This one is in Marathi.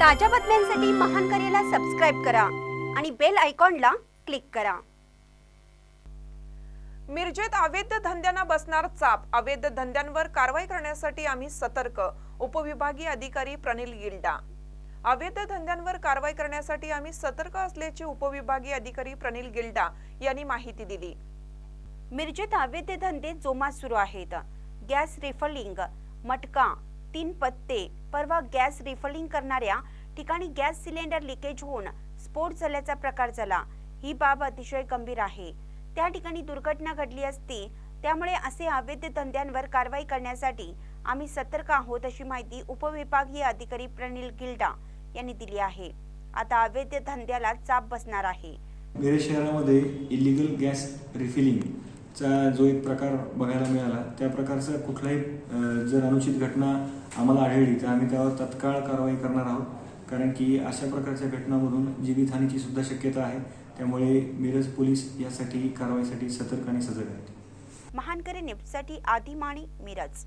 ताज्या बातम्यांसाठी महान करेला सबस्क्राईब करा आणि बेल आयकॉनला क्लिक करा. मिरजेत अवैध धंद्यांना बसणार चाप. अवैध धंद्यांवर कारवाई करण्यासाठी आम्ही सतर्क उपविभागीय अधिकारी प्रनिल गिल्डा. अवैध धंद्यांवर कारवाई करण्यासाठी आम्ही सतर्क असल्याचे उपविभागीय अधिकारी प्रनिल गिल्डा यांनी माहिती दिली. मिरजेत अवैध धंदे जोमात सुरू आहेत. गॅस रिफलिंग मटका तीन पत्ते परवा गॅस रिफलिंग करणाऱ्या ठिकाणी गॅस सिलेंडर लिकेज होऊन स्फोट झाल्याचा प्रकार झाला. ही बाब अतिशय गंभीर आहे. त्या ठिकाणी दुर्घटना घडली असती त्यामुळे असे अवैध धंद्यांवर कारवाई करण्यासाठी आम्ही सतर्क आहोत अशी माहिती उपविभागीय अधिकारी प्रनिल गिल्डा यांनी दिली आहे. आता अवैध धंद्याला चाप बसणार आहे. मिरज शहरामध्ये इलिगल गॅस रिफिलिंगचा जो एक प्रकार बघायला मिळाला त्या प्रकारचा कुठलाही जर अनुचित घटना आम्हाला आढळली तर आम्ही त्यावर तत्काळ कारवाई करणार आहोत. कारण की अशा प्रकारच्या घटनामधून जीवितहानीची सुद्धा शक्यता आहे. त्यामुळे मिरज पोलीस यासाठी कारवाईसाठी सतर्क आणि सजग आहेत. महानकरी न्यूजसाठी आदिमाणी मिरज.